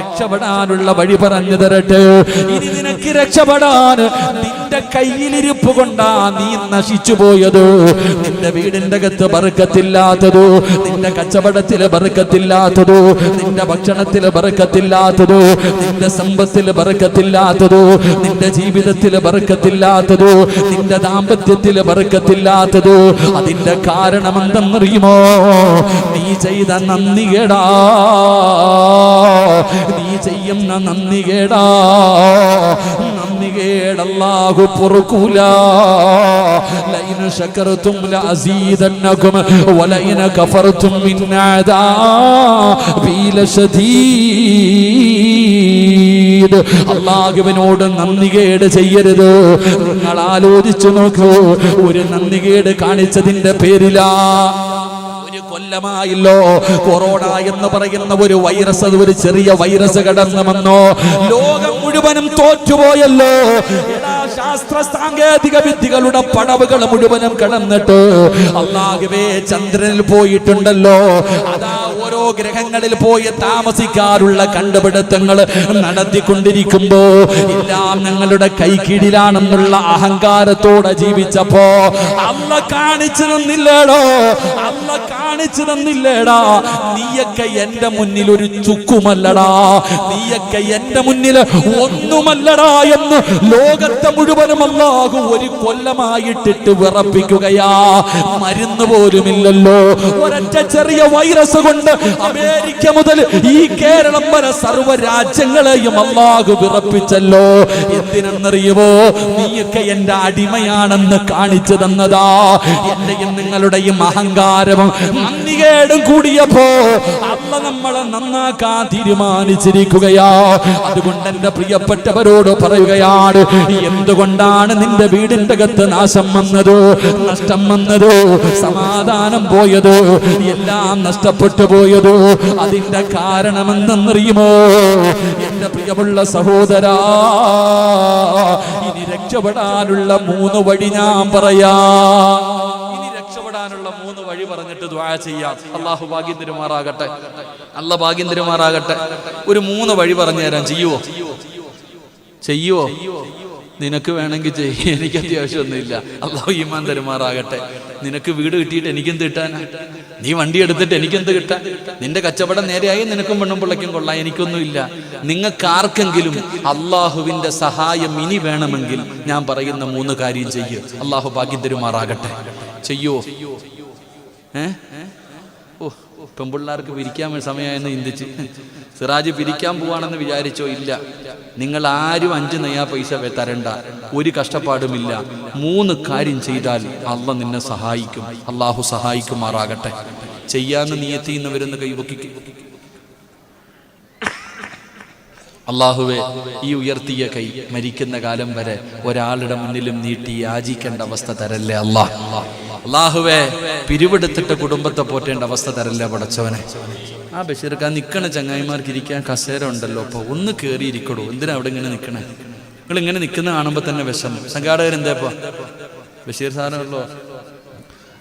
രക്ഷപ്പെടാനുള്ള വഴി പറഞ്ഞു തരട്ടെ. ഇനി നിനക്ക് രക്ഷപ്പെടാൻ നിന്റെ കയ്യിലിരിപ്പ് കൊണ്ടാ നീ നശിച്ചു പോയത്. നിന്റെ വീടിന്റെ അകത്ത് ബറുക്കത്തില്ലാത്തതോ നിന്റെ കച്ചവടത്തിൽ ബറുക്കത്തില്ലാത്തതോ നിന്റെ ഭക്ഷണത്തിൽ ബറുക്കത്തില്ലാത്തതോ നിന്റെ സമ്പത്തിൽ ബറുക്കത്തില്ലാത്തതോ നിന്റെ ജീവിതത്തിൽ ബറുക്കത്തില്ലാത്തതോ നിന്റെ ദാമ്പത്യത്തിൽ ബറുക്കത്തില്ലാത്തതോ അതിന്റെ കാരണം എന്തെന്നറിയുമോ നീ ചെയ്ത നന്ദികേടാ. നീ ചെയ്യുന്ന നന്ദി കേടാ. നന്ദി കേടല്ലാഹു പൊറുക്കൂല. ലൈന ശകർത്തും ലഅസീദന്നകും വലൈന കഫർത്തും മിൻ ശദീദ്. അല്ലാഹുവിനോട് അള്ളാഹുവിനോട് നന്ദികേട് ചെയ്യരുത്. നിങ്ങൾ ആലോചിച്ചു നോക്കൂ. ഒരു നന്ദികേട് കാണിച്ചതിന്റെ പേരിലാ. കൊല്ലമായില്ലോ. കൊറോണ എന്ന് പറയുന്ന ഒരു വൈറസ് അത് ഒരു ചെറിയ വൈറസ് കടന്നു വന്നോ ലോകം മുഴുവനും തോറ്റുപോയല്ലോ. ശാസ്ത്ര സാങ്കേതിക വിദ്യകളുടെ പടവുകൾ മുഴുവനും കടന്നിട്ട് അള്ളാഹുവേ ചന്ദ്രനിൽ പോയിട്ടുണ്ടല്ലോ. അതാ ഓരോ ഗ്രഹങ്ങളിൽ പോയി താമസിക്കാറുള്ള കണ്ടുപിടുത്തങ്ങൾ നടത്തിക്കൊണ്ടിരിക്കുമ്പോ എല്ലാം ഞങ്ങളുടെ കൈക്കീഴിലാണെന്നുള്ള അഹങ്കാരത്തോടെ ജീവിച്ചപ്പോ അല്ല കാണിച്ചു തന്നില്ലേടോ അല്ല കാണിച്ചു തന്നില്ലേടാ നീയൊക്കെ എന്റെ മുന്നിൽ ഒരു ചുക്കുമല്ലടാ നീയൊക്കെ എന്റെ മുന്നിൽ ഒന്നുമല്ലടാ എന്ന് ലോകത്തെ മുഴുവനും അല്ലാഹു ഒരു കൊല്ലമായിട്ടിട്ട് വിറപ്പിക്കുകയാ. മരുന്ന് പോലുമില്ലല്ലോ. ഒരൊറ്റ ചെറിയ വൈറസ് കൊണ്ട് അമേരിക്ക മുതൽ ഈ കേരളം വരെ സർവ രാജ്യങ്ങളെയും അള്ളാഹു വിറപ്പിച്ചല്ലോ. എന്തിനെന്നറിയുമോ നീയൊക്കെ എന്റെ അടിമയാണെന്ന് കാണിച്ചു തന്നതാ. എന്റെയും നിങ്ങളുടെയും അഹങ്കാരവും നന്ദികേടും കൂടിയപ്പോ അല്ല നമ്മളെ നന്നാക്കാൻ തീരുമാനിച്ചിരിക്കുകയാ. അതുകൊണ്ട് എന്റെ പ്രിയപ്പെട്ടവരോട് പറയുകയാണ് എന്തുകൊണ്ടാണ് നിന്റെ വീടിന്റെ അകത്ത് നാശം വന്നതോ? നഷ്ടം വന്നതോ? സമാധാനം പോയതോ? എല്ലാം നഷ്ടപ്പെട്ടു പോയത് അതിന്റെ കാരണമെന്തെന്നറിയുമോ എന്റെ പ്രിയമുള്ള സഹോദരാ ഇനി രക്ഷപ്പെടാനുള്ള മൂന്ന് വഴി ഞാൻ പറയാ രക്ഷപ്പെടാനുള്ള മൂന്ന് വഴി പറഞ്ഞിട്ട് ദ്വാ ചെയ്യാം അള്ളാഹു ഭാഗ്യം തിരുമാറാകട്ടെ അല്ല ഒരു മൂന്ന് വഴി പറഞ്ഞു തരാം ചെയ്യുവോ ചെയ്യുവോ നിനക്ക് വേണമെങ്കിൽ ചെയ്യ. എനിക്ക് അത്യാവശ്യമൊന്നുമില്ല. അള്ളാഹു ഈമാൻ തരുമാറാകട്ടെ. നിനക്ക് വീട് കിട്ടിയിട്ട് എനിക്കെന്ത് കിട്ടാനാ? നീ വണ്ടി എടുത്തിട്ട് എനിക്കെന്ത് കിട്ടാൻ നിന്റെ കച്ചവടം നേരെയായി നിനക്കും പെണ്ണും പിള്ളയ്ക്കും കൊള്ളാം. എനിക്കൊന്നുമില്ല. നിങ്ങൾക്ക് ആർക്കെങ്കിലും അള്ളാഹുവിന്റെ സഹായം ഇനി വേണമെങ്കിൽ ഞാൻ പറയുന്ന മൂന്ന് കാര്യം ചെയ്യൂ. അള്ളാഹു ഭാഗ്യം തരുമാറാകട്ടെ. ചെയ്യോ? ഏ? ഓ പെൺപിള്ളേർക്ക് പിരിക്കാൻ സമയമായെന്ന് ചിന്തിച്ച്. സിറാജ് പിരിക്കാൻ പോവാണെന്ന് വിചാരിച്ചോ ഇല്ല. നിങ്ങൾ ആരും അഞ്ച് നെയ്യാ പൈസ തരണ്ട. ഒരു കഷ്ടപ്പാടുമില്ല. മൂന്ന് കാര്യം ചെയ്താൽ അള്ള നിന്നെ സഹായിക്കും. അള്ളാഹു സഹായിക്കുമാറാകട്ടെ. ചെയ്യാന്ന് നിയത്തിന്നവരെന്ന് കൈവക്കിക്കും. അള്ളാഹുവെ ഈ ഉയർത്തിയ കൈ മരിക്കുന്ന കാലം വരെ ഒരാളുടെ മുന്നിലും നീട്ടി യാചിക്കേണ്ട അവസ്ഥ തരല്ലേ അള്ളാഹ് അള്ളാഹുവെ പിരിവെടുത്തിട്ട് കുടുംബത്തെ പോറ്റേണ്ട അവസ്ഥ തരല്ലേ പടച്ചവനെ? ആ ബഷീർക്ക് ആ ചങ്ങായിമാർക്ക് ഇരിക്കാൻ കസേര ഉണ്ടല്ലോ അപ്പൊ ഒന്ന് കേറി ഇരിക്കടോ എന്തിനാ അവിടെ ഇങ്ങനെ നിക്കണേ? നിങ്ങൾ ഇങ്ങനെ നിൽക്കുന്ന കാണുമ്പോ തന്നെ വിഷമം. സംഘാടകർ എന്താ ഇപ്പൊ? ബഷീർ സാധനമല്ലോ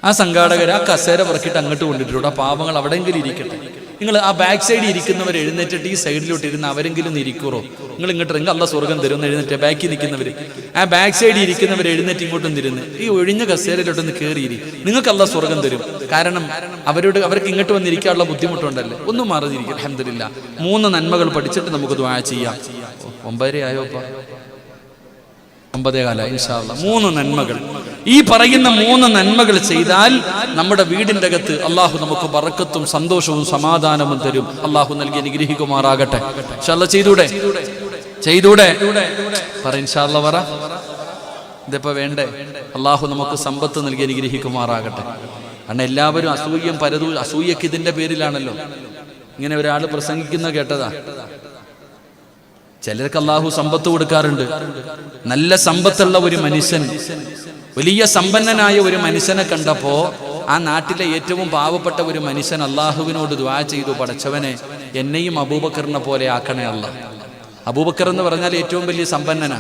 ആ സംഘാടകർ ആ കസേര പറക്കിട്ട് അങ്ങോട്ട് കൊണ്ടിട്ടുണ്ട് ആ പാവങ്ങൾ അവിടെയെങ്കിലും ഇരിക്കട്ടെ. നിങ്ങൾ ആ ബാക്ക് സൈഡിൽ ഇരിക്കുന്നവർ എഴുന്നേറ്റിട്ട് ഈ സൈഡിലോട്ട് ഇരുന്ന് അവരെങ്കിലും ഇരിക്കുറോ നിങ്ങൾ ഇങ്ങോട്ട് ഇറങ്ങി അല്ല സ്വർഗം തരും എഴുന്നേറ്റ് ബാക്കിൽ നിൽക്കുന്നവർ ആ ബാക്ക് സൈഡിൽ ഇരിക്കുന്നവർ എഴുന്നേറ്റ് ഇങ്ങോട്ടും തിരുന്ന് ഈ ഒഴിഞ്ഞ കസേരയിലോട്ടൊന്ന് കയറിയിരി നിങ്ങൾക്ക് അല്ല സ്വർഗം തരും. കാരണം അവരോട് അവർക്ക് ഇങ്ങോട്ട് വന്നിരിക്കാനുള്ള ബുദ്ധിമുട്ടുണ്ടല്ലോ? ഒന്നും മാറിയിരിക്കും അഹമ്മദില്ല മൂന്ന് നന്മകൾ പഠിച്ചിട്ട് നമുക്ക് ദ്വാ ചെയ്യാം. ഒമ്പതര ആയോ അപ്പാ ഒമ്പതേ കാല ഇൻഷാല്ല മൂന്ന് നന്മകൾ. ഈ പറയുന്ന മൂന്ന് നന്മകൾ ചെയ്താൽ നമ്മുടെ വീടിന്റെ അകത്ത് അള്ളാഹു നമുക്ക് വറക്കത്തും സന്തോഷവും സമാധാനവും തരും. അള്ളാഹു നൽകി അനുഗ്രഹിക്കുമാറാകട്ടെ. ചല്ല ചെയ്തൂടെ? ചെയ്തൂടെ? പറ ഇതിപ്പോ വേണ്ടേ? അള്ളാഹു നമുക്ക് സമ്പത്ത് നൽകി അനുഗ്രഹിക്കുമാറാകട്ടെ. കാരണം എല്ലാവരും അസൂയം പരതു അസൂയക്ക് ഇതിന്റെ പേരിലാണല്ലോ. ഇങ്ങനെ ഒരാൾ പ്രസംഗിക്കുന്ന കേട്ടതാ. ചിലർക്ക് അള്ളാഹു സമ്പത്ത് കൊടുക്കാറുണ്ട്. നല്ല സമ്പത്തുള്ള ഒരു മനുഷ്യൻ വലിയ സമ്പന്നനായ ഒരു മനുഷ്യനെ കണ്ടപ്പോ ആ നാട്ടിലെ ഏറ്റവും പാവപ്പെട്ട ഒരു മനുഷ്യൻ അള്ളാഹുവിനോട് ദ്വാ ചെയ്തു പടച്ചവനെ എന്നെയും അബൂബക്കറിനെ പോലെ ആക്കണേ അല്ല. അബൂബക്കർ എന്ന് പറഞ്ഞാൽ ഏറ്റവും വലിയ സമ്പന്നനാ.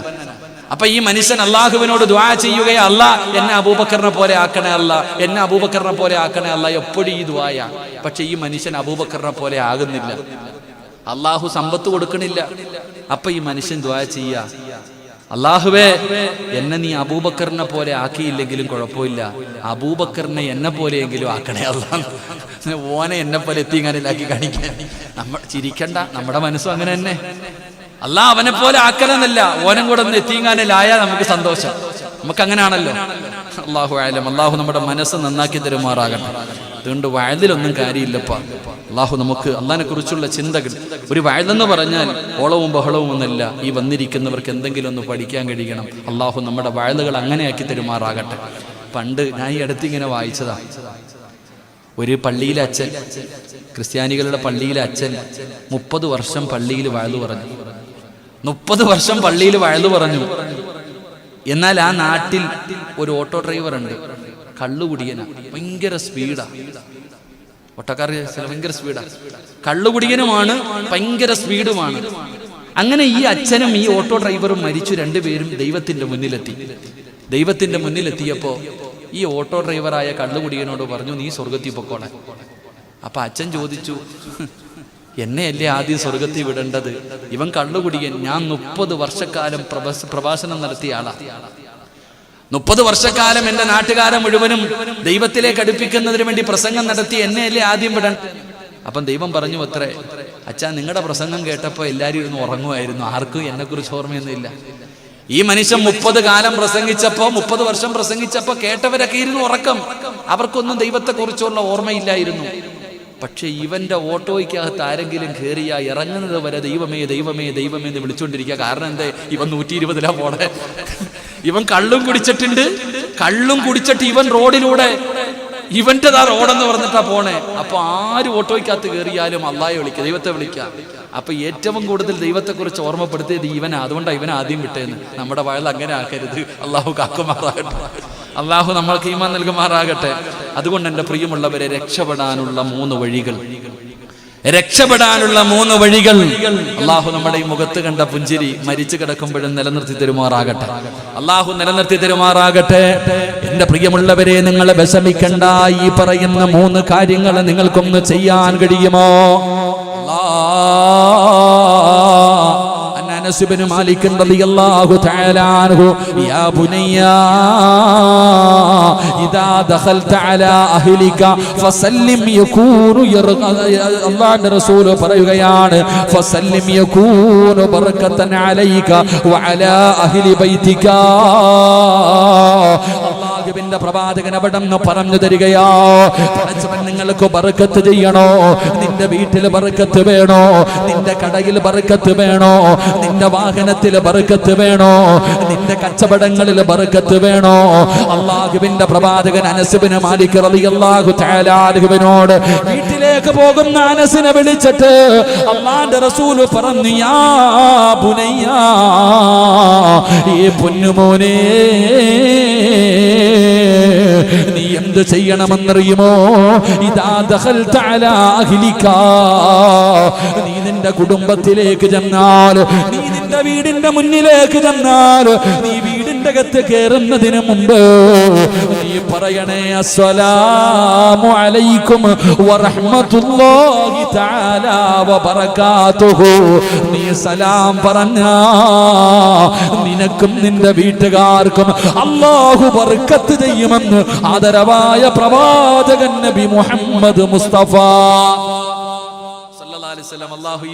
അപ്പൊ ഈ മനുഷ്യൻ അള്ളാഹുവിനോട് ദ്വാ ചെയ്യുകയെ അല്ല എന്നെ അബൂബക്കറിനെ പോലെ ആക്കണേ അല്ല എന്നെ അബൂബക്കറിനെ പോലെ ആക്കണേ അല്ല എപ്പോഴും ഈ ദ്വായ പക്ഷെ ഈ മനുഷ്യൻ അബൂബക്കറിനെ പോലെ ആകുന്നില്ല. അള്ളാഹു സമ്പത്ത് കൊടുക്കണില്ല. അപ്പൊ ഈ മനുഷ്യൻ ദ്വാ ചെയ്യ. അള്ളാഹുവേ എന്നെ നീ അബൂബക്കറിനെ പോലെ ആക്കിയില്ലെങ്കിലും കുഴപ്പമില്ല. അബൂബക്കറിനെ എന്നെ പോലെയെങ്കിലും ആക്കണേ അള്ളാഹ്. ഓനെ എന്നെ പോലെ എത്തിങ്ങാനിലാക്കി കാണിക്കാൻ. നമ്മൾ ചിരിക്കണ്ട നമ്മുടെ മനസ്സും അങ്ങനെ തന്നെ. അല്ലാ അവനെ പോലെ ആക്കലെന്നല്ല ഓനം കൂടെ ഒന്ന് എത്തിങ്ങാനിലായാൽ നമുക്ക് സന്തോഷം. നമുക്ക് അങ്ങനെയാണല്ലോ. അള്ളാഹു ആയാലും അള്ളാഹു നമ്മുടെ മനസ്സ് നന്നാക്കി തരുമാറാകണം അതുകൊണ്ട് വയലിലൊന്നും കാര്യമില്ലപ്പ. അള്ളാഹു നമുക്ക് അള്ളാഹിനെ കുറിച്ചുള്ള ചിന്തകൾ. ഒരു വയലെന്ന് പറഞ്ഞാൽ ഓളവും ബഹളവും ഒന്നല്ല. ഈ വന്നിരിക്കുന്നവർക്ക് എന്തെങ്കിലും ഒന്ന് പഠിക്കാൻ കഴിയണം. അള്ളാഹു നമ്മുടെ വയലുകൾ അങ്ങനെയാക്കി തരുമാറാകട്ടെ. പണ്ട് ഞാൻ ഈ അടുത്തിങ്ങനെ വായിച്ചതാ. ഒരു പള്ളിയിലെ അച്ഛൻ ക്രിസ്ത്യാനികളുടെ പള്ളിയിലെ അച്ഛൻ മുപ്പത് വർഷം പള്ളിയിൽ വയലു പറഞ്ഞു. മുപ്പത് വർഷം പള്ളിയിൽ വയലു പറഞ്ഞു. എന്നാൽ ആ നാട്ടിൽ ഒരു ഓട്ടോ ഡ്രൈവർ ഉണ്ട് കള്ളുകുടിയന. ഭയങ്കര സ്പീഡാ. ഒട്ടക്കാർ ഭയങ്കര സ്പീഡാണ് കള്ളുകുടിയനുമാണ് ഭയങ്കര സ്പീഡുമാണ് അങ്ങനെ ഈ അച്ഛനും ഈ ഓട്ടോ ഡ്രൈവറും മരിച്ചു രണ്ടുപേരും ദൈവത്തിന്റെ മുന്നിലെത്തി. ദൈവത്തിന്റെ മുന്നിലെത്തിയപ്പോ ഈ ഓട്ടോ ഡ്രൈവറായ കള്ളുകുടിയനോട് പറഞ്ഞു നീ സ്വർഗത്തിൽ പൊക്കോളെ. അപ്പൊ അച്ഛൻ ചോദിച്ചു എന്നെയല്ലേ ആദ്യം സ്വർഗത്തിൽ വിടേണ്ടത്? ഇവൻ കള്ളുകുടിയൻ ഞാൻ മുപ്പത് വർഷക്കാലം പ്രഭാഷണം നടത്തിയ ആളാ. മുപ്പത് വർഷക്കാലം എന്റെ നാട്ടുകാരെ മുഴുവനും ദൈവത്തിലേക്ക് അടുപ്പിക്കുന്നതിന് വേണ്ടി പ്രസംഗം നടത്തി എന്നെയല്ലേ ആദ്യം വിടണം അപ്പം ദൈവം പറഞ്ഞു അത്രേ. അച്ഛാ നിങ്ങളുടെ പ്രസംഗം കേട്ടപ്പോൾ എല്ലാവരും ഇരുന്ന് ഉറങ്ങുമായിരുന്നു. ആർക്കും എന്നെക്കുറിച്ച് ഓർമ്മയൊന്നുമില്ല. ഈ മനുഷ്യൻ മുപ്പത് കാലം പ്രസംഗിച്ചപ്പോ മുപ്പത് വർഷം പ്രസംഗിച്ചപ്പോ കേട്ടവരൊക്കെ ഇരുന്ന് ഉറക്കം. അവർക്കൊന്നും ദൈവത്തെക്കുറിച്ചുള്ള ഓർമ്മയില്ലായിരുന്നു. പക്ഷെ ഇവന്റെ ഓട്ടോയ്ക്കകത്ത് ആരെങ്കിലും കയറിയ ഇറങ്ങുന്നത് വരെ ദൈവമേ ദൈവമേ ദൈവമേ എന്ന് വിളിച്ചുകൊണ്ടിരിക്കുക കാരണം എന്താ? ഇവൻ നൂറ്റി ഇരുപതിലാ പോണേ. ഇവൻ കള്ളും കുടിച്ചിട്ടുണ്ട് കള്ളും കുടിച്ചിട്ട് ഇവൻ റോഡിലൂടെ ഇവന്റെ ഇവന്റെതാ റോഡെന്ന് പറഞ്ഞിട്ടാ പോണേ. അപ്പൊ ആര് ഓട്ടോയ്ക്കകത്ത് കയറിയാലും അള്ളായെ വിളിക്കുക ദൈവത്തെ വിളിക്കുക അപ്പൊ ഏറ്റവും കൂടുതൽ ദൈവത്തെക്കുറിച്ച് ഓർമ്മപ്പെടുത്തിയത് ഇവനാ അതുകൊണ്ടാണ് ഇവൻ ആദ്യം വിട്ടേന്ന്. നമ്മുടെ വയൽ അങ്ങനെ ആക്കരുത്. അള്ളാഹു കാക്കുമാറാകട്ടെ. അള്ളാഹു നമ്മൾക്ക് ഈമാൻ നൽകുമാറാകട്ടെ. അതുകൊണ്ട് എന്റെ പ്രിയമുള്ളവരെ രക്ഷപ്പെടാനുള്ള മൂന്ന് വഴികൾ. രക്ഷപ്പെടാനുള്ള മൂന്ന് വഴികൾ. അള്ളാഹു നമ്മുടെ ഈ മുഖത്ത് കണ്ട പുഞ്ചിരി മരിച്ചു കിടക്കുമ്പോഴും നിലനിർത്തി തരുമാറാകട്ടെ. അള്ളാഹു നിലനിർത്തി തരുമാറാകട്ടെ. എന്റെ പ്രിയമുള്ളവരെ നിങ്ങളെ വിഷമിക്കണ്ട. ഈ പറയുന്ന മൂന്ന് കാര്യങ്ങൾ നിങ്ങൾക്കൊന്ന് ചെയ്യാൻ കഴിയുമോ? അല്ലാ അനസ് ഇബ്നു മാലിക് റളിയല്ലാഹു തആല അൻഹു യാ ബുനയ്യ ഇദാ ദഖൽത അലാ അഹ്ലിക ഫസല്ലിം യകൂനു അല്ലാഹുവിന്റെ റസൂൽ പറയുകയാണ് ഫസല്ലിം യകൂനു ബറക്കത്തൻ അലൈക വഅലാ അഹ്ലി ബൈതിക. അള്ളാഹുവിന്റെ പ്രവാചകൻ അവിടെ നിന്ന് പറഞ്ഞു തരികയാ പടച്ചവൻ നിങ്ങൾക്ക് ബർക്കത്ത് ചെയ്യണോ? നിന്റെ വീട്ടിൽ ബർക്കത്ത് വേണോ? നിന്റെ കടയിൽ ബർക്കത്ത് വേണോ? നിന്റെ വാഹനത്തിൽ ബറുക്കത്ത് വേണോ? നിന്റെ കച്ചവടങ്ങളിൽ ബറുക്കത്ത് വേണോ? അള്ളാഹുവിന്റെ പ്രവാചകൻ അനസുബിന് മാലിക് റളിയല്ലാഹു തആല അൻഹുവിനോട് വീട്ടിലേക്ക് പോകുന്ന അനസിനെ വിളിച്ചിട്ട് അള്ളാന്റെ റസൂൽ പറഞ്ഞു യാ ബുനയ്യ ഈ പൊന്നുമോനെ നീ എന്ത് ചെയ്യണമെന്നറിയുമോ? ഇതാ ദഹൽ നീ നിന്റെ കുടുംബത്തിലേക്ക് ചെന്നാൽ നീ നിന്റെ വീടിന്റെ മുന്നിലേക്ക് ചെന്നാൽ നീ വീടിന്റെ അകത്ത് കയറുന്നതിന് മുമ്പ് നീ പറയണേ അസ്സലാമു അലൈക്കും വറഹ്മത്തുള്ളാഹി തആല വബറകാതുഹു. നീ സലാം പറഞ്ഞ നിനക്കും നിന്റെ വീട്ടുകാർക്കും അള്ളാഹു ബർക്കത്ത് ചെയ്യുമെന്ന് ആദരവായ പ്രവാചകൻ നബി മുഹമ്മദ് മുസ്തഫ. സല്ലല്ലാഹു അള്ളാഹു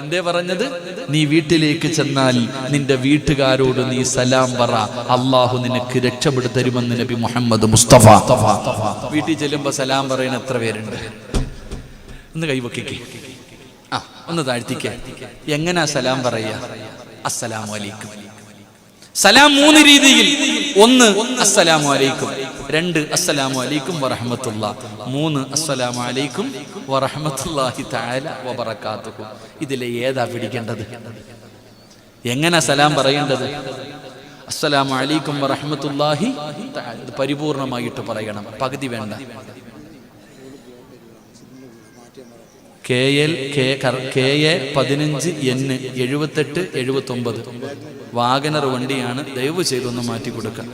എന്തേ പറഞ്ഞത്? നീ വീട്ടിലേക്ക് ചെന്നാൽ നിന്റെ വീട്ടുകാരോട് നീ സലാം പറ. അള്ളാഹു നിനക്ക് രക്ഷപ്പെടുത്തരുമെന്ന് നബി മുഹമ്മദ് മുസ്തഫ. വീട്ടിൽ ചെല്ലുമ്പോ സലാം പറയുന്ന എത്ര പേരുണ്ട്? ഒന്ന് കൈവക്കിക്ക് ആ ഒന്ന് താഴ്ത്തിക്ക. എങ്ങനാ സലാം പറയാ? അസ്സലാമു അലൈക്കും. സലാം മൂന്ന് രീതിയിൽ. ഒന്ന് അസ്സലാമു അലൈക്കും. രണ്ട് അസ്സലാമു അലൈക്കും വറഹമത്തുള്ള. മൂന്ന് അസ്സലാമു അലൈക്കും വറഹമത്തുല്ലാഹി തആല വബറകാതുഹു. ഇതിലെ ഏതാ പിടിക്കേണ്ടത്? എങ്ങനെ സലാം പറയേണ്ടത്? അസ്സലാമു അലൈക്കും വറഹമത്തുല്ലാഹി തആല. ഇത് പരിപൂർണമായിട്ട് പറയണം. പകുതി വേണ്ട. K L K K A പതിനഞ്ച് എൻ എഴുപത്തെട്ട് എഴുപത്തൊമ്പത്. വാഗനർ വണ്ടിയാണ്. ദയവ് ചെയ്തൊന്ന് മാറ്റി കൊടുക്കുക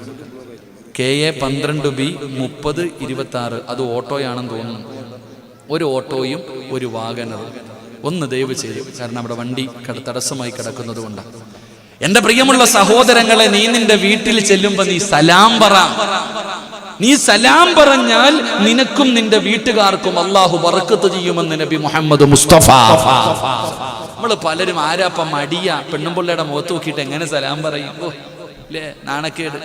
കെ എ പന്ത്രണ്ട് ബി മുപ്പത് ഇരുപത്തി ആറ് അത് ഓട്ടോയാണെന്ന് തോന്നുന്നു. ഒരു ഓട്ടോയും ഒരു വാഗനറും ഒന്ന് ദയവ് ചെയ്യും കാരണം അവിടെ വണ്ടി തടസ്സമായി കിടക്കുന്നത് കൊണ്ടാണ് എന്റെ പ്രിയമുള്ള സഹോദരങ്ങളെ നീ നിന്റെ വീട്ടിൽ ചെല്ലുമ്പോ നീ സലാം പറ. നീ സലാം പറഞ്ഞാൽ നിനക്കും നിന്റെ വീട്ടുകാർക്കും അള്ളാഹു വറക്കത്ത് ചെയ്യുമെന്ന് നബി മുഹമ്മദ് മുസ്തഫ. നമ്മൾ പലരും ആരാപ്പ മടിയ. പെണ്ണുമ്പിള്ളയുടെ മുഖത്ത് നോക്കിയിട്ട് എങ്ങനെ സലാം പറയും? നാണക്കേട്.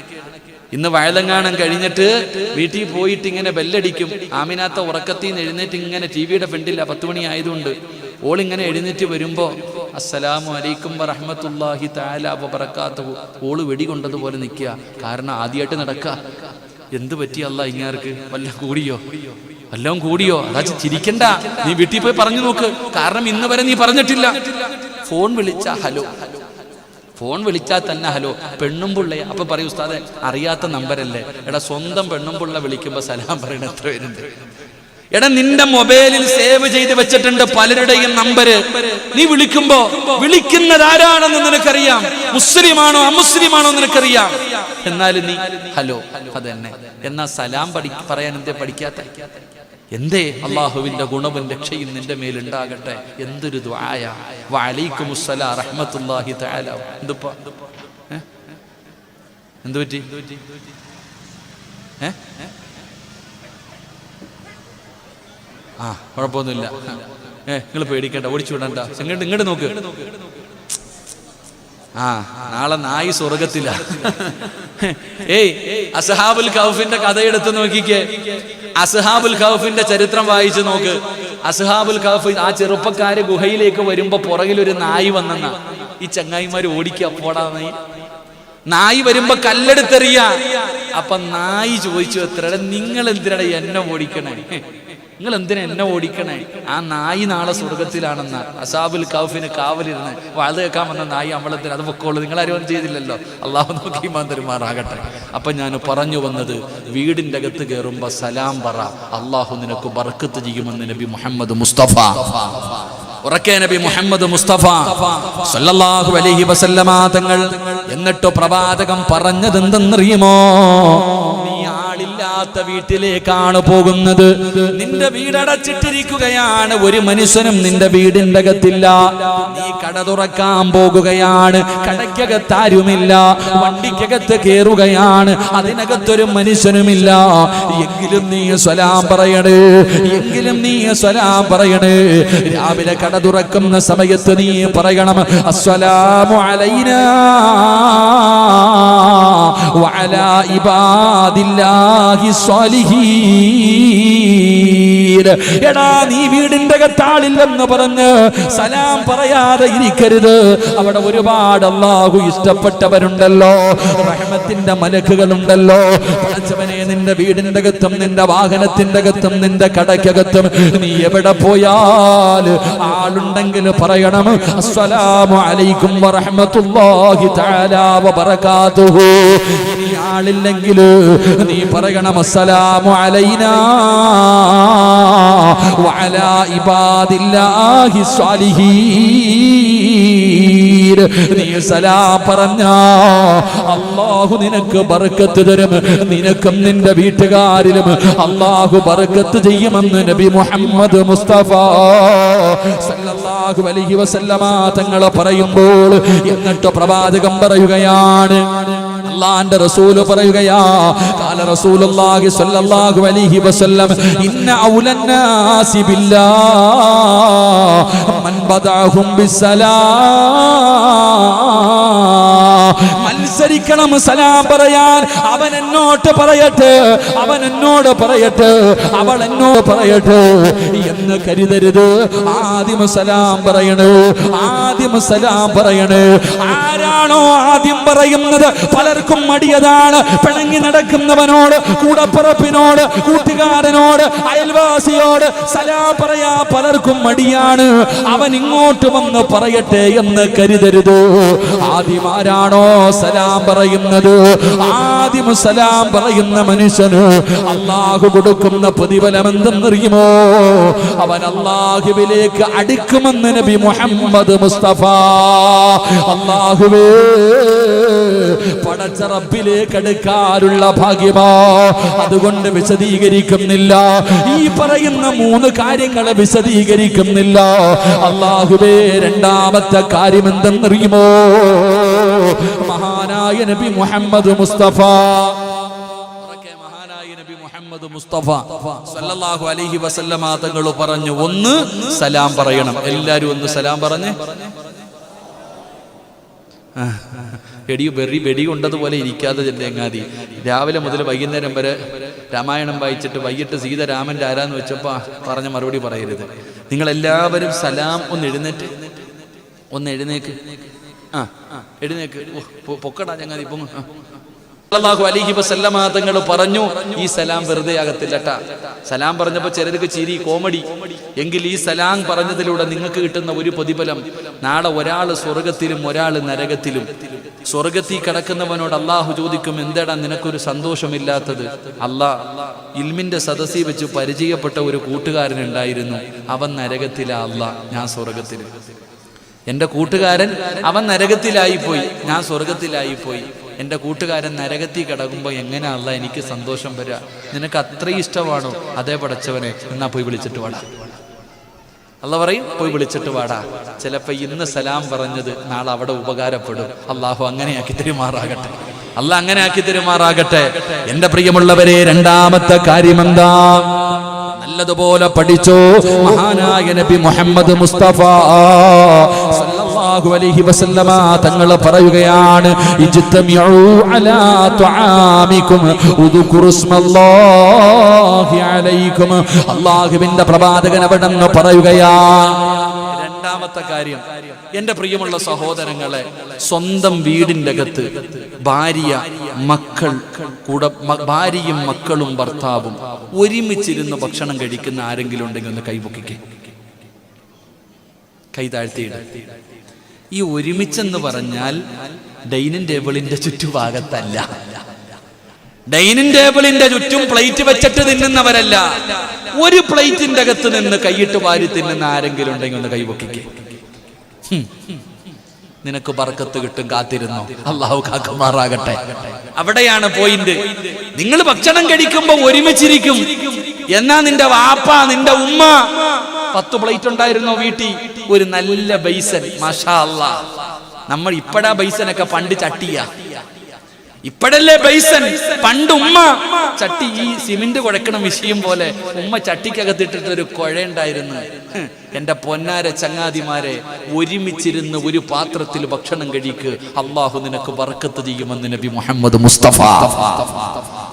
ഇന്ന് വയലങ്ങാനം കഴിഞ്ഞിട്ട് വീട്ടിൽ പോയിട്ട് ഇങ്ങനെ ബെല്ലടിക്കും. ആമിനാത്ത ഉറക്കത്തിൽ നിന്ന് എഴുന്നേറ്റ് ഇങ്ങനെ ടി വിയുടെ ഫ്രണ്ടില്ല പത്ത് മണി ആയതുകൊണ്ട്. ഓളിങ്ങനെ എഴുന്നേറ്റ് വരുമ്പോ അസ്സലാമു അലൈക്കും വറഹമത്തുല്ലാഹി തആല വബറകാതുഹു ഓൾ വെടികൊണ്ടതുപോലെ നിൽക്കുക കാരണം ആദ്യമായിട്ട് നടക്കുക എന്ത് പറ്റിയ അല്ല ഇങ്ങാർക്ക്? വല്ല കൂടിയോ? വല്ലതും കൂടിയോ? അതാ ചിരിക്കണ്ട. നീ വീട്ടിൽ പോയി പറഞ്ഞു നോക്ക്. കാരണം ഇന്ന് വരെ നീ പറഞ്ഞിട്ടില്ല. ഫോൺ വിളിച്ച ഹലോ. ഫോൺ വിളിച്ചാൽ തന്നെ ഹലോ പെണ്ണും പിള്ളയെ. അപ്പൊ പറയൂ ഉസ്താദെ അറിയാത്ത നമ്പരല്ലേ? എടാ സ്വന്തം പെണ്ണും പിള്ള വിളിക്കുമ്പോ സലാം പറയണ എത്ര പേരുണ്ട്? എടാ നിന്റെ മൊബൈലിൽ സേവ് ചെയ്ത് വെച്ചിട്ടുണ്ട് പലരുടെയും നമ്പര്. നീ വിളിക്കുമ്പോ വിളിക്കുന്നത് ആരാണെന്ന് നിനക്കറിയാം? മുസ്ലിമാണോ അമുസ്ലിമാണോ നിനക്കറിയാം? എന്നാലും നീ ഹലോ അതന്നെ. എന്നാ സലാം പഠി പറയാൻ എന്തേ പഠിക്കാത്ത? എന്തേ? അള്ളാഹുവിന്റെ ഗുണവും രക്ഷയും നിന്റെ മേലുണ്ടാകട്ടെ. എന്തൊരു ദ്വായ വലൈക്കുമുസ്സലാ റഹ്മത്തുല്ലാഹി തആല. എന്തുപ്പാ? എന്തു പറ്റി? ആ കുഴപ്പമൊന്നുമില്ല. ഏ നിങ്ങൾ പേടിക്കണ്ട ഓടിച്ചു വിടണ്ട. ഇങ്ങോട്ട് ഇങ്ങോട്ട് നോക്ക്. ആ നാളെ നായി സ്വർഗത്തില ഏയ് അസഹാബുൽ കൗഫിന്റെ കഥയെടുത്ത് നോക്കിക്കേ. അസഹാബുൽ ഖൗഫിന്റെ ചരിത്രം വായിച്ചു നോക്ക്. അസ്ഹാബുൽ ഖൗഫ് ആ ചെറുപ്പക്കാര് ഗുഹയിലേക്ക് വരുമ്പോ പുറകിൽ ഒരു നായി വന്നെന്ന. ഈ ചങ്ങായിമാര് ഓടിക്കുക പോടാ നായി നായി വരുമ്പോ കല്ലെടുത്തെറിയ. അപ്പൊ നായി ചോദിച്ചു എത്ര നിങ്ങൾ എന്തിനാണ് എന്നെ ഓടിക്കണേ? നിങ്ങൾ എന്തിനാ എന്നെ ഓടിക്കണേ? ആ നായി നാളെ സ്വർഗത്തിലാണെന്ന. അസാബുൽ കൗഫിന് കാവലിരുന്ന് വാഴ കേൾക്കാൻ വന്ന നായി അമ്പലത്തിൽ അത് പൊക്കോളൂ നിങ്ങൾ ആരും ചെയ്തില്ലല്ലോ. അള്ളാഹു നോക്കി തരുമാറാകട്ടെ. അപ്പൊ ഞാൻ പറഞ്ഞു വന്നത് വീടിന്റെ അകത്ത് കയറുമ്പോ സലാം പറ. അള്ളാഹു നിനക്ക് ബർക്കത്ത് ചെയ്യുമെന്ന് നബി മുഹമ്മദ് മുസ്തഫ. ഉറക്കെ നബി മുഹമ്മദ് മുസ്തഫ. സല്ലല്ലാഹു അലൈഹി വസല്ലമ തങ്ങൾ എന്നിട്ട് പ്രവാചകം പറഞ്ഞത് ആളില്ലാത്ത വീട്ടിലേക്കാണ് പോകുന്നത്. നിന്റെ വീടടച്ചിട്ടിരിക്കുകയാണ്. ഒരു മനുഷ്യനും നിന്റെ വീടിന്റെ അകത്തില്ല. നീ കട തുറക്കാൻ പോകുകയാണ്. കടയ്ക്കകത്ത് ആരുമില്ല. വണ്ടിക്കകത്ത് കയറുകയാണ്. അതിനകത്തൊരു മനുഷ്യനുമില്ല. എങ്കിലും നീ സ്വലാം പറയണേ. എങ്കിലും നീ സ്വലാം പറയണേ. രാവിലെ കട തുറക്കുന്ന സമയത്ത് നീ പറയണം അസ്സലാമു അലൈനാ. വഅലാ ഇബാദില്ലാഹി الصالحين. എടാ നീ വീടിന്റെ കത്താളില്ലെന്ന് പറഞ്ഞ് സലാം പറയാതെ ഇരിക്കരുത്. അവിടെ ഒരുപാട് അള്ളാഹു ഇഷ്ടപ്പെട്ടവരുണ്ടല്ലോ. റഹ്മത്തിന്റെ മലക്കുകളുണ്ടല്ലോ. പടച്ചവനെ നിന്റെ വീടിന്റെ അകത്തും നിന്റെ വാഹനത്തിന്റെ അകത്തും നിന്റെ കടയ്ക്കകത്തും നീ എവിടെ പോയാൽ ആളുണ്ടെങ്കിൽ പറയണം അസ്സലാമു അലൈക്കും വറഹ്മത്തുള്ളാഹി തആല വബറകാതുഹു. ഇനി നീ പറയണം അസ്സലാമു അലൈനാ വഅലാ ഇബാദില്ലാഹി സ്വാലിഹീൻ. നീ സലാം പറഞ്ഞ അള്ളാഹു നിനക്ക് ബർക്കത്ത് തരും നിനക്കും നിന്റെ വീട്ടുകാരിലും അള്ളാഹു ബർക്കത്ത് ചെയ്യുമെന്ന് നബി മുഹമ്മദ് മുസ്തഫ സല്ലല്ലാഹു അലൈഹി വസല്ലമ തങ്ങളെ പറയുമ്പോൾ എന്നിട്ട് പ്രവാചകം പറയുകയാണ്. അള്ളാന്റെ റസൂൽ പറയുകയാ കാല റസൂലുള്ളാഹി സ്വല്ലല്ലാഹു അലൈഹി വസല്ലം ഇന്ന ഔലന്നാസി ബില്ലാ മൻ ബദഅഹും ബിസ്സലാം. മത്സരിക്കണം സലാം പറയാൻ. അവൻ എന്നോട്ട് പറയട്ടെ അവൻ എന്നോട് പറയട്ടെ അവൾ എന്നോട് പറയട്ടെ എന്ന് കരുതരുത്. ആദ്യം സലാം പറയണേ ആദ്യം സലാം പറയണേ. ആരാണോ ആദ്യം പറയുന്നത്? പലർക്കും മടിയതാണ്. പിണങ്ങി നടക്കുന്നവനോട് കൂടപ്പുറപ്പിനോട് കൂട്ടുകാരനോട് അയൽവാസിയോട് സലാം പറയാ പലർക്കും മടിയാണ്. അവൻ ഇങ്ങോട്ട് വന്ന് പറയട്ടെ എന്ന് കരുതരുത്. ആദ്യം ആരാണോ സലാം പറയുന്നത്? ആദ്യം സലാം പറയുന്ന മനുഷ്യന് അള്ളാഹു കൊടുക്കുന്ന പ്രതിഫലം എന്തെന്നറിയുമോ അവൻ അള്ളാഹുവിലേക്ക് അടുക്കുമെന്ന് നബി മുഹമ്മദ് മുസ്തഫ അള്ളാഹുവേ പടച്ച റബ്ബിലേക്ക് അടുക്കാനുള്ള ഭാഗ്യമോ? അതുകൊണ്ട് വിശദീകരിക്കുന്നില്ല. ഈ പറയുന്ന മൂന്ന് കാര്യങ്ങളെ വിശദീകരിക്കുന്നില്ല. അള്ളാഹുബേ രണ്ടാമത്തെ കാര്യം എന്തെന്നറിയുമോ? മഹാനായ നബി മുഹമ്മദ് മുസ്തഫ. മുസ്തഫ സല്ലല്ലാഹു അലൈഹി വസല്ലമ തങ്ങൾ പറഞ്ഞു ഒന്ന് സലാം പറയണം. എല്ലാരും ഒന്ന് സലാം പറഞ്ഞ്. വെടി വെറി വെടി കൊണ്ടതുപോലെ ഇരിക്കാതെ ചെല്ലേങ്ങാതി രാവിലെ മുതൽ വൈകുന്നേരം വരെ രാമായണം വായിച്ചിട്ട് വൈകിട്ട് സീത രാമന്റെ ആരാന്ന് വെച്ചപ്പോൾ പറഞ്ഞ മറുപടി പറയരുത്. നിങ്ങളെല്ലാവരും സലാം ഒന്ന് എഴുന്നേറ്റ്. ഒന്ന് എഴുന്നേക്ക്. ആ എഴുന്നേക്ക്. പൊക്കടാ ചങ്ങാതി പൊങ്ങ്. ആ. അലിഹി വസല്ലമ തങ്ങൾ പറഞ്ഞു ഈ സലാം വെറുതെ ആകത്തില്ലട്ടാ. സലാം പറഞ്ഞപ്പോ ചിലർക്ക് ചിരി കോമഡി. എങ്കിൽ ഈ സലാം പറഞ്ഞതിലൂടെ നിങ്ങൾക്ക് കിട്ടുന്ന ഒരു പ്രതിഫലം നാളെ ഒരാൾ സ്വർഗത്തിലും ഒരാൾ നരകത്തിലും. സ്വർഗത്തിൽ കിടക്കുന്നവനോട് അള്ളാഹു ചോദിക്കും എന്തേടാ നിനക്കൊരു സന്തോഷമില്ലാത്തത്? അല്ലാ ഇൽമിന്റെ സദസ്സിൽ വെച്ച് പരിചയപ്പെട്ട ഒരു കൂട്ടുകാരൻ ഉണ്ടായിരുന്നു. അവൻ നരകത്തിലാ അല്ലാ ഞാൻ സ്വർഗത്തിൽ എന്റെ കൂട്ടുകാരൻ അവൻ നരകത്തിലായിപ്പോയി ഞാൻ സ്വർഗത്തിലായിപ്പോയി. എന്റെ കൂട്ടുകാരൻ നരകത്തിൽ കിടക്കുമ്പോൾ എങ്ങനെയാണല്ല എനിക്ക് സന്തോഷം വരിക? നിനക്ക് അത്രയും ഇഷ്ടമാണോ? അതേ പടച്ചവനെ എന്നാ പോയി വിളിച്ചിട്ട് വാടാ. അല്ല പറയും പോയി വിളിച്ചിട്ട് വാടാ. ചിലപ്പോൾ ഇന്ന് സലാം പറഞ്ഞത് നാളെ അവിടെ ഉപകാരപ്പെടും. അള്ളാഹു അങ്ങനെയാക്കി തെരുമാറാകട്ടെ. അല്ല അങ്ങനെ ആക്കി തെരുമാറാകട്ടെ. എന്റെ പ്രിയമുള്ളവരെ രണ്ടാമത്തെ കാര്യം എന്താ നല്ലതുപോലെ പഠിച്ചോ. മഹാനായ നബി മുഹമ്മദ് മുസ്തഫ സല്ലല്ലാഹു അലൈഹി വസല്ലമ തങ്ങൾ പറയുകയാണ് ഇജ്തമിഉ അലാ തുആമികും ഉദ്കുറു സ്മല്ലാഹി അലൈക്കും അല്ലാഹുവിന്റെ പ്രവാചകൻ അവിടെ പറയുകയാണ് രണ്ടാമത്തെ കാര്യം എന്റെ പ്രിയമുള്ള സഹോദരങ്ങളെ സ്വന്തം വീടിന്റെ അകത്ത് ഭാര്യ മക്കൾ കൂടെ ഭാര്യയും മക്കളും ഭർത്താവും ഒരുമിച്ചിരുന്ന് ഭക്ഷണം കഴിക്കുന്ന ആരെങ്കിലും ഉണ്ടെങ്കിൽ ഒന്ന് കൈപൊക്കിക്കേ കൈ താഴ്ത്തിയിട. ഈ ഒരുമിച്ചെന്ന് പറഞ്ഞാൽ ഡൈനിങ് ടേബിളിന്റെ ചുറ്റുഭാഗത്തല്ല. ഡൈനിങ് ടേബിളിന്റെ ചുറ്റും പ്ലേറ്റ് വെച്ചിട്ട് തിന്നുന്നവരല്ല. ഒരു പ്ലേറ്റിന്റെ അകത്ത് നിന്ന് കൈയിട്ട് വാരി തിന്നുന്ന ആരെങ്കിലും ഉണ്ടെങ്കിൽ ഒന്ന് കൈപൊക്കിക്കേ നിനക്ക് ബർക്കത്ത് കിട്ടും കാത്തിരുന്നോ? അള്ളാഹു കാക്കുമാറാകട്ടെ. അവിടെയാണ് പോയിന്റ്. നിങ്ങൾ ഭക്ഷണം കഴിക്കുമ്പോ ഒരുമിച്ചിരിക്കും. എന്നാ നിന്റെ വാപ്പ നിന്റെ ഉമ്മ പത്ത് പ്ലേറ്റ് ഉണ്ടായിരുന്നോ വീട്ടിൽ? ഒരു നല്ല ബൈസൻ മാഷാ നമ്മൾ ഇപ്പഴാ ബൈസനൊക്കെ പണ്ട് ചട്ടിയ. ഇപ്പഴല്ലേ ബൈസൻ? പണ്ട് ഉമ്മ ചട്ടി ഈ സിമെന്റ് കുഴക്കണ വിഷയം പോലെ ഉമ്മ ചട്ടിക്കകത്തിട്ടിട്ട് ഒരു കുഴയുണ്ടായിരുന്നു. ഹ്, എന്റെ പൊന്നാര ചങ്ങാതിമാരെ ഒരുമിച്ചിരുന്ന് ഒരു പാത്രത്തിൽ ഭക്ഷണം കഴിക്ക്. അള്ളാഹു നിനക്ക് വറക്കത്ത് ചെയ്യുമെന്ന് നബി മുഹമ്മദ് മുസ്തഫ.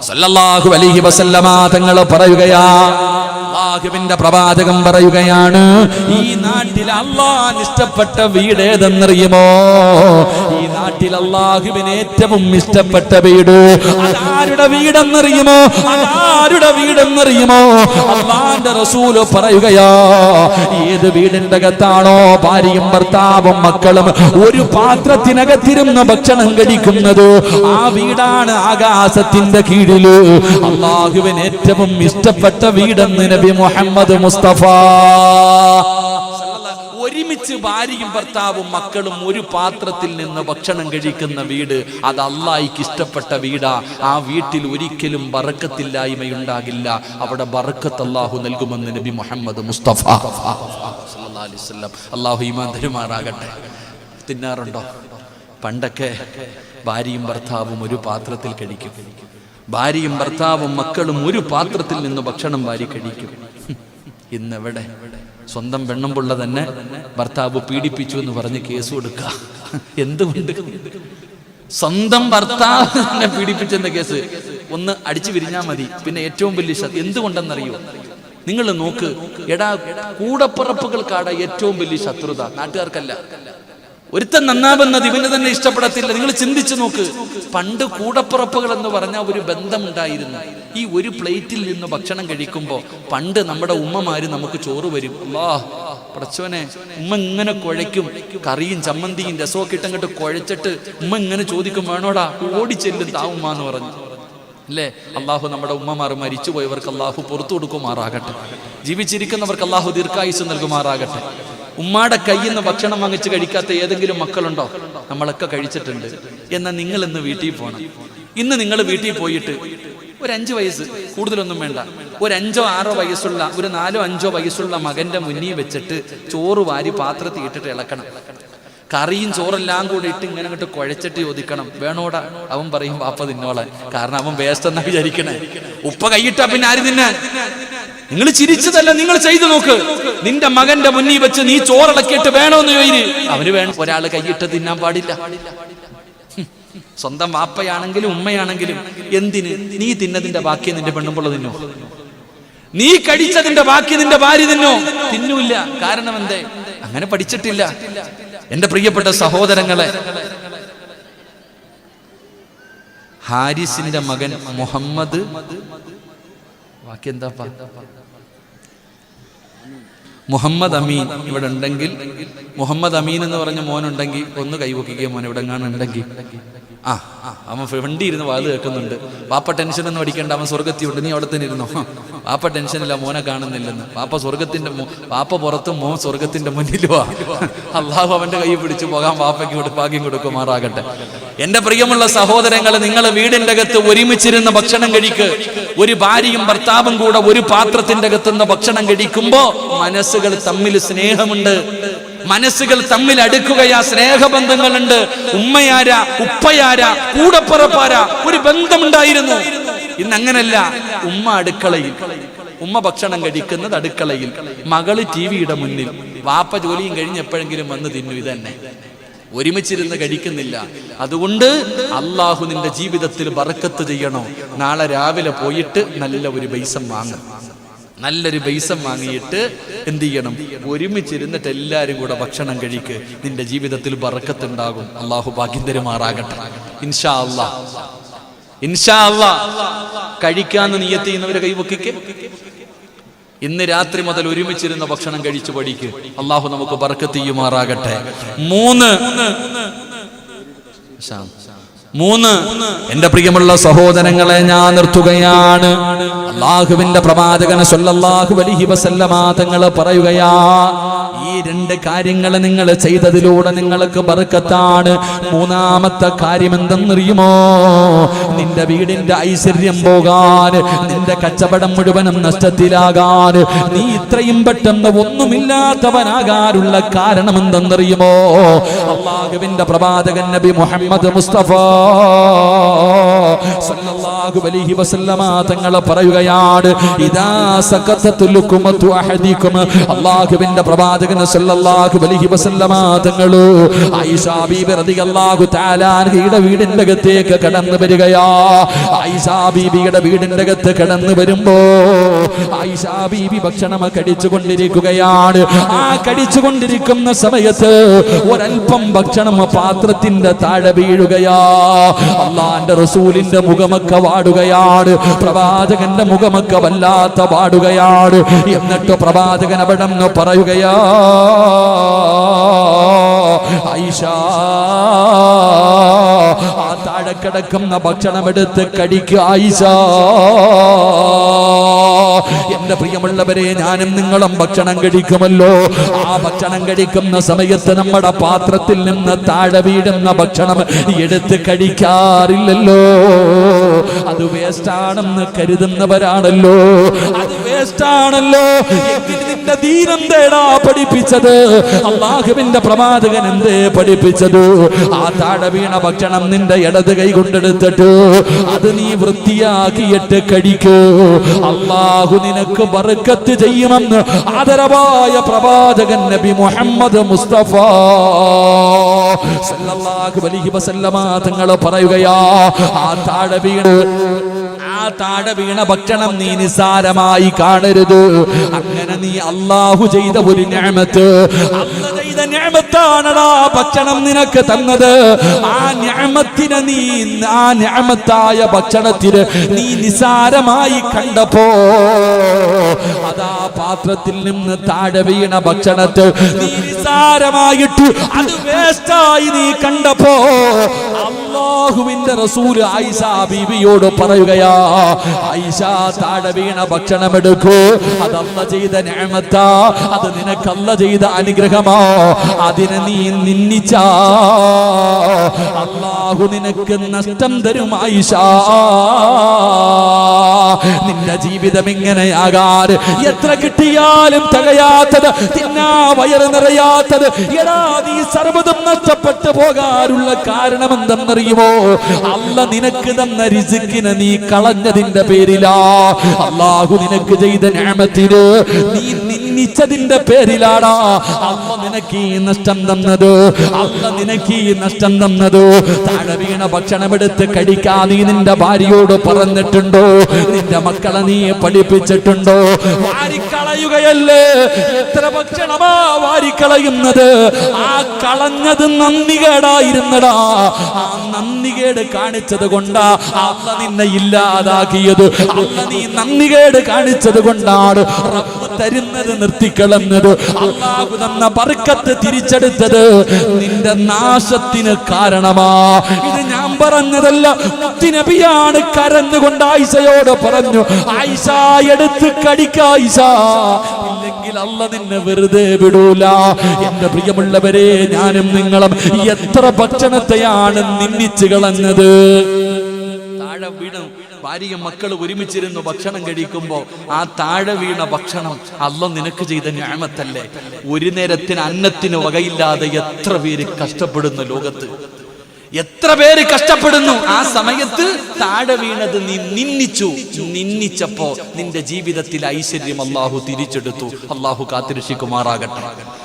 സല്ലല്ലാഹു അലൈഹി വസല്ലമ തങ്ങൾ പ്രവാചകം പറയുകയാണ് ഈ നാട്ടിൽ അള്ളാഹ് ഇഷ്ടപ്പെട്ട വീട് ഏതെന്നറിയുമോ? ഈ നാട്ടിൽ അള്ളാഹുവിന് ഏറ്റവും ഇഷ്ടപ്പെട്ട വീട് അതാരുടെ വീടെന്നറിയുമോ? അതാരുടെ വീടെന്നറിയുമോ? അള്ളാന്റെ റസൂൽ പറയുകയാ ഏത് വീടിന്റെ അകത്താണോ ഭാര്യയും ഭർത്താവും മക്കളും ഒരു പാത്രത്തിനകത്തിരുന്ന് ഭക്ഷണം കഴിക്കുന്നത് ആ വീടാണ് ആകാശത്തിന്റെ കീഴിൽ. അള്ളാഹുവിന് ഏറ്റവും ഇഷ്ടപ്പെട്ട വീടെന്ന് നബി മുഹമ്മദ് മുസ്തഫ. ഒരുമിച്ച് ഭാര്യയും ഭർത്താവും മക്കളും ഒരു പാത്രത്തിൽ നിന്ന് ഭക്ഷണം കഴിക്കുന്ന വീട് അത് അള്ളായിക്ക് ഇഷ്ടപ്പെട്ട വീടാ. ആ വീട്ടിൽ ഒരിക്കലും ബറക്കത്തില്ലായ്മയുണ്ടാകില്ല. അവിടെ ബറക്കത്ത് അള്ളാഹു നൽകുമെന്ന് നബി മുഹമ്മദ് മുസ്തഫ. അള്ളാഹു ഈമാൻ തരുമാറാകട്ടെ. തിന്നാറുണ്ടോ? പണ്ടൊക്കെ ഭാര്യയും ഭർത്താവും ഒരു പാത്രത്തിൽ കഴിക്കും. ഭാര്യയും ഭർത്താവും മക്കളും ഒരു പാത്രത്തിൽ നിന്ന് ഭക്ഷണം വാരി കഴിക്കും. ഇന്നെവിടെ? സ്വന്തം പെണ്ണുമ്പുള്ള തന്നെ ഭർത്താവ് പീഡിപ്പിച്ചു എന്ന് പറഞ്ഞ് കേസ് കൊടുക്കുക എന്തുകൊണ്ട്? സ്വന്തം ഭർത്താവ് തന്നെ പീഡിപ്പിച്ചെന്ന കേസ്. ഒന്ന് അടിച്ചു വിരിഞ്ഞാൽ മതി. പിന്നെ ഏറ്റവും വലിയ ശ- എന്തുകൊണ്ടെന്നറിയോ? നിങ്ങൾ നോക്ക്. എടാ കൂടപ്പിറപ്പുകൾക്കാടാ ഏറ്റവും വലിയ ശത്രുത. നാട്ടുകാർക്കല്ല. ഒരുത്തൻ നന്നാവുന്നത് ഇവന് തന്നെ ഇഷ്ടപ്പെടത്തില്ല. നിങ്ങൾ ചിന്തിച്ചു നോക്ക്. പണ്ട് കൂടപ്പുറപ്പുകൾ എന്ന് പറഞ്ഞ ഒരു ബന്ധമുണ്ടായിരുന്നു. ഈ ഒരു പ്ലേറ്റിൽ നിന്ന് ഭക്ഷണം കഴിക്കുമ്പോൾ പണ്ട് നമ്മുടെ ഉമ്മമാര് നമുക്ക് ചോറ് വരും. അല്ലാ പ്രച്ചോനെ ഉമ്മ ഇങ്ങനെ കുഴയ്ക്കും കറിയും ചമ്മന്തിയും രസമൊക്കെ ഇട്ടങ്ങോട്ട് കുഴച്ചിട്ട് ഉമ്മ ഇങ്ങനെ ചോദിക്കും വേണോടാ ഓടിച്ചെല്ലും താവുമ്മ എന്ന് പറഞ്ഞു. അല്ലേ? അള്ളാഹു നമ്മുടെ ഉമ്മമാർ മരിച്ചു പോയവർക്ക് അള്ളാഹു പുറത്തു കൊടുക്കുമാറാകട്ടെ. ജീവിച്ചിരിക്കുന്നവർക്ക് അള്ളാഹു ദീർഘായുസ് നൽകുമാറാകട്ടെ. ഉമ്മാടെ കയ്യിൽ നിന്ന് ഭക്ഷണം വാങ്ങിച്ച് കഴിക്കാത്ത ഏതെങ്കിലും മക്കളുണ്ടോ? നമ്മളൊക്കെ കഴിച്ചിട്ടുണ്ട്. എന്നാൽ നിങ്ങൾ ഇന്ന് വീട്ടിൽ പോകണം ഇന്ന് നിങ്ങൾ വീട്ടിൽ പോയിട്ട് ഒരു അഞ്ച് വയസ്സ്. കൂടുതലൊന്നും വേണ്ട. ഒരു അഞ്ചോ ആറോ വയസ്സുള്ള ഒരു നാലോ അഞ്ചോ വയസ്സുള്ള മകന്റെ മുന്നിൽ വെച്ചിട്ട് ചോറ് വാരി പാത്രത്തിൽ ഇട്ടിട്ട് ഇളക്കണം. കറിയും ചോറെല്ലാം കൂടി ഇട്ട് ഇങ്ങനെ അങ്ങോട്ട് കുഴച്ചിട്ട് ചോദിക്കണം. വേണോടാ? അവൻ പറയും പാപ്പ തിന്നോളാൻ. കാരണം അവൻ വേസ്റ്റ് എന്നാ വിചാരിക്കണേ. ഉപ്പ കൈയിട്ടാ പിന്നെ ആര് തിന്നാൻ? നിങ്ങൾ ചിരിച്ചതല്ല നിങ്ങൾ ചെയ്തു നോക്ക്. നിന്റെ മകന്റെ മുന്നിൽ വെച്ച് നീ ചോറിളക്കിയിട്ട് വേണോന്ന് ചോദിര് അവന് വേണം ഒരാൾ കൈയിട്ട് തിന്നാൻ പാടില്ല. സ്വന്തം വാപ്പയാണെങ്കിലും ഉമ്മയാണെങ്കിലും എന്തിന് നീ തിന്നതിന്റെ ബാക്കി നിന്റെ പെണ്ണുമ്പോൾ തിന്നോ? നീ കഴിച്ചതിന്റെ ബാക്കി നിന്റെ ഭാര്യ തിന്നോ? തിന്നൂല്ല. കാരണം എന്തേ അങ്ങനെ പഠിച്ചിട്ടില്ല. എന്റെ പ്രിയപ്പെട്ട സഹോദരങ്ങളെ ഹാരിസിന്റെ മകൻ മുഹമ്മദ്. ബാക്കി എന്താ മുഹമ്മദ് അമീൻ ഇവിടെ ഉണ്ടെങ്കിൽ മുഹമ്മദ് അമീൻ എന്ന് പറഞ്ഞ മോനുണ്ടെങ്കിൽ ഒന്ന് കൈവക്കുക മോൻ ഇവിടെ ഉണ്ടെങ്കിൽ ആ ആ, അവൻ വണ്ടി ഇരുന്ന് വാത് കേൾക്കുന്നുണ്ട്. വാപ്പ ടെൻഷൻ ഒന്നും അടിക്കേണ്ട അവൻ സ്വർഗത്തിയുണ്ട് നീ അവിടെ തന്നെ ഇരുന്നോ? വാപ്പ ടെൻഷനില്ല മോനെ കാണുന്നില്ലെന്ന്. പാപ്പ സ്വർഗത്തിന്റെ പാപ്പ പുറത്തും മോൻ സ്വർഗത്തിന്റെ മുന്നിലുവാ. അള്ളാഹു അവന്റെ കൈ പിടിച്ചു പോകാൻ പാപ്പയ്ക്ക് കൊടു- ഭാഗ്യം കൊടുക്കുമാറാകട്ടെ. എന്റെ പ്രിയമുള്ള സഹോദരങ്ങളെ നിങ്ങൾ വീടിന്റെ അകത്ത് ഒരുമിച്ചിരുന്ന ഭക്ഷണം കഴിക്ക്. ഒരു ഭാര്യയും ഭർത്താവും കൂടെ ഒരു പാത്രത്തിന്റെ അകത്തുനിന്ന് ഭക്ഷണം കഴിക്കുമ്പോ മനസ്സുകൾ തമ്മിൽ സ്നേഹമുണ്ട്. മനസ്സുകൾ തമ്മിൽ അടുക്കുകയാ സ്നേഹബന്ധങ്ങളുണ്ട്. ഉമ്മയാര ഉപ്പയാര കൂടപ്പുറപ്പാര ഒരു ബന്ധമുണ്ടായിരുന്നു. ഇന്ന് അങ്ങനല്ല ഉമ്മ അടുക്കളയിൽ ഉമ്മ ഭക്ഷണം കഴിക്കുന്നത് അടുക്കളയിൽ. മകൾ ടി വിയുടെ മുന്നിൽ. വാപ്പ ജോലിയും കഴിഞ്ഞ് എപ്പോഴെങ്കിലും വന്ന് തിന്നു ഇതന്നെ. ഒരുമിച്ചിരുന്ന് കഴിക്കുന്നില്ല. അതുകൊണ്ട് അള്ളാഹു നിന്റെ ജീവിതത്തിൽ ബറക്കത്ത് ചെയ്യണോ? നാളെ രാവിലെ പോയിട്ട് നല്ല ഒരു ബൈസം വാങ്ങും. നല്ലൊരു ബൈസം വാങ്ങിയിട്ട് എന്ത് ചെയ്യണം? ഒരുമിച്ചിരുന്നിട്ട് എല്ലാവരും കൂടെ ഭക്ഷണം കഴിക്ക്. നിന്റെ ജീവിതത്തിൽ ബറക്കത്തുണ്ടാകും. അള്ളാഹു ഭാഗ്യം തരുമാറാകട്ടെ ഇൻഷാ അള്ളാ കഴിക്കാന്ന് നീയത്ത് ചെയ്യുന്നവരെ കൈവക്കിക്ക്. ഇന്ന് രാത്രി മുതൽ ഒരുമിച്ചിരുന്ന ഭക്ഷണം കഴിച്ചു പഠിക്ക്. അള്ളാഹു നമുക്ക് പറക്കത്തിയുമാറാകട്ടെ മൂന്ന്. മൂന്ന് എന്റെ പ്രിയമുള്ള സഹോദരങ്ങളെ ഞാൻ നിർത്തുകയാണ്. അള്ളാഹുവിന്റെ പ്രവാചകന സല്ലല്ലാഹു അലൈഹി വസല്ലമ തങ്ങൾ പറയുകയാ ഈ രണ്ട് കാര്യങ്ങൾ നിങ്ങൾ ചെയ്തതിലൂടെ നിങ്ങൾക്ക് ബർക്കത്താണ്. മൂന്നാമത്തെ കാര്യം എന്തെന്നറിയുമോ നിന്റെ വീടിന്റെ ഐശ്വര്യം പോകാൻ നിന്റെ കച്ചവടം മുഴുവനും നഷ്ടത്തിലാകാൻ നീ ഇത്രയും പെട്ടെന്ന് ഒന്നുമില്ലാത്തവനാകാനുള്ള കാരണം എന്തെന്നറിയുമോ അള്ളാഹുവിന്റെ പ്രവാചകൻ നബി മുഹമ്മദ് മുസ്തഫ സല്ലല്ലാഹു അലൈഹി വസല്ലമ തങ്ങൾ പറയുകയാണ് ഇദാ സഖത്തത്തുൽ ലുക്കുമത്തു അഹദിക്കും അള്ളാഹുവിന്റെ പ്രവാചകൻ സല്ലല്ലാഹു അലൈഹി വസല്ലമ തങ്ങൾ ആയിഷ ബീബി റളിയല്ലാഹു തആല അൻഹയുടെ വീടിന്റെ അകത്തേക്ക് കടന്നു വരികയാ. ആയിഷ ബീബിയുടെ വീടിന്റെ അകത്ത് കടന്നു വരുമ്പോ ആയിഷ ബീബി ഭക്ഷണം കടിച്ചു കൊണ്ടിരിക്കുകയാണ്. ആ കടിച്ചു കൊണ്ടിരിക്കുന്ന സമയത്ത് ഒരൽപ്പം ഭക്ഷണം പാത്രത്തിന്റെ താഴെ വീഴുകയാ. അള്ളാന്റെ റസൂലിന്റെ മുഖമൊക്കെ വാടുകയാണ്. പ്രവാചകന്റെ മുഖമൊക്കെ വല്ലാത്ത വാടുകയാണ്. എന്നിട്ട് പ്രവാചകൻ അവിടെ പറയുകയാ ഐഷ ആ താഴെ കിടക്കുന്ന ഭക്ഷണം എടുത്ത് എന്റെ പ്രിയമുള്ളവരെ ഞാനും നിങ്ങളും ഭക്ഷണം കഴിക്കുമല്ലോ. ആ ഭക്ഷണം കഴിക്കുന്ന സമയത്ത് നമ്മുടെ പാത്രത്തിൽ നിന്ന് താഴെ വീടുന്ന ഭക്ഷണം എടുത്ത് കഴിക്കാറില്ലല്ലോ. അത് വേസ്റ്റാണെന്ന് കരുതുന്നവരാണല്ലോ. അത് വേസ്റ്റാണല്ലോ എങ്കിൽ നിന്റെ ദീനം തേടാ പഠിപ്പിച്ചത്? അള്ളാഹുവിന്റെ പ്രവാചകൻ എന്തേ പഠിപ്പിച്ചത്? ആ താഴെ വീണ ഭക്ഷണം നിന്റെ ഇടത് കൈ കൊണ്ടെടുത്തിട്ട് അത് നീ വൃത്തിയാക്കിയിട്ട് കഴിക്കൂ. അള്ളാഹു നിനക്ക് ബർക്കത്ത് ചെയ്യുമെന്ന് ആദരവായ പ്രവാചകൻ നബി മുഹമ്മദ് മുസ്തഫ സല്ലല്ലാഹു അലൈഹി വസല്ലമ തങ്ങൾ പറയുകയാ ആ താഴെ വീണ് താഴെ വീണ ഭക്ഷണം നീ നിസാരമായി കാണരുത്. അങ്ങനെ നീ അള്ളാഹു ചെയ്ത ഒരു ഞാമത്ത് അല്ല ചെയ്ത ഞാമത്താണടാ ഭക്ഷണം നിനക്ക് തന്നത്. ആ ഞാമത്തിനെ നീ ആ ഞാമത്തായ ഭക്ഷണത്തിന് നീ നിസാരമായി കണ്ടപ്പോ അതാ പാത്രത്തിൽ നിന്ന് താഴെ വീണ ഭക്ഷണത്തെ നീ നിസാരമായിട്ട് അത് വേസ്റ്റായി നീ കണ്ടപ്പോ അള്ളാഹുവിന്റെ റസൂൽ ആയിഷ ബീവിയോട് പറയുകയാ ആയിഷ താഴെ വീണ ഭക്ഷണം എടുക്കൂ. അതല്ല ചെയ്ത ഞാമത്താ അത് നിനക്കല്ല ചെയ്ത അനുഗ്രഹമാ. അതിനെ നീ നിന്നിച്ച അള്ളാഹു നിനക്ക് നഷ്ടം തരും ആയിഷ. നിന്റെ ജീവിതം ഇങ്ങനെയാകാൻ എത്ര കിട്ടിയാലും തകയാത്തത് തിന്നാ വയറ് നിറയാത്തത്. എടാ സർവതും നഷ്ടപ്പെട്ടു പോകാനുള്ള കാരണം എന്തെന്നറിയുമോ? അല്ല നിനക്ക് തന്ന രിസിക്കിനെ നീ കളഞ്ഞതിന്റെ പേരിലാ. അള്ളാഹു നിനക്ക് ചെയ്ത ഞാമത്തിന് നീ നിന്നിച്ചതിന്റെ പേരിലാടാ അമ്മ നിനക്ക് ഈ നഷ്ടം തന്നത്. അമ്മ നിനക്ക് ഈ നഷ്ടം തന്നത്. താഴെ വീണ ഭക്ഷണം എടുത്ത് കഴിക്കാൻ നീ നിന്റെ ഭാര്യയോട് പറഞ്ഞിട്ടുണ്ടോ? നിന്റെ മക്കളെ നീ പഠിപ്പിച്ചിട്ടുണ്ടോ? വാരിക്കളയുകയല്ലേ? എത്ര ഭക്ഷണമാ വാരിക്കളയുന്നത്? ആ കളഞ്ഞത് നന്ദികേടായിരുന്നടാ. ആ നന്ദികേട് കാണിച്ചത് കൊണ്ടാ അമ്മ നിന്നെ ഇല്ലാതാക്കിയത്. അമ്മ നീ നന്ദികേട് കാണിച്ചത് കൊണ്ടാണ്. തരുന്നത് നിർത്തിക്കളഞ്ഞത്. അള്ളാഹു തന്ന പറക്കത്ത് തിരിച്ചെടുത്തത് നിന്റെ നാശത്തിന് കാരണമാ. ഇത് ഞാൻ പറഞ്ഞതല്ല മുത്തിനബിയാണ് കരഞ്ഞുകൊണ്ട് ആയിഷയോട് പറഞ്ഞു ആയിഷ എടുത്ത് കടിക്ക ആയിഷ. ഇല്ലെങ്കിൽ അല്ല നിന്നെ വെറുതെ വിടൂല. എന്റെ പ്രിയമുള്ളവരെ ഞാനും നിങ്ങളും എത്ര ഭക്ഷണത്തെയാണ് നിന്ദിച്ചു കളഞ്ഞത്? ഭാര്യയും മക്കൾ ഒരുമിച്ചിരുന്നു ഭക്ഷണം കഴിക്കുമ്പോൾ ആ താഴെ വീണ ഭക്ഷണം അല്ല നിനക്ക് ചെയ്ത ഞാമത്തല്ലേ? ഒരു നേരത്തിന് അന്നത്തിന് വകയില്ലാതെ എത്ര പേര് കഷ്ടപ്പെടുന്നു ലോകത്ത്. എത്ര പേര് കഷ്ടപ്പെടുന്നു? ആ സമയത്ത് താഴെ വീണത് നീ നിന്നിച്ചു നിന്നിച്ചപ്പോ നിന്റെ ജീവിതത്തിൽ ഐശ്വര്യം അള്ളാഹു തിരിച്ചെടുത്തു. അള്ളാഹു കാത്തിരക്ഷിക്കുമാറാകട്ടെ.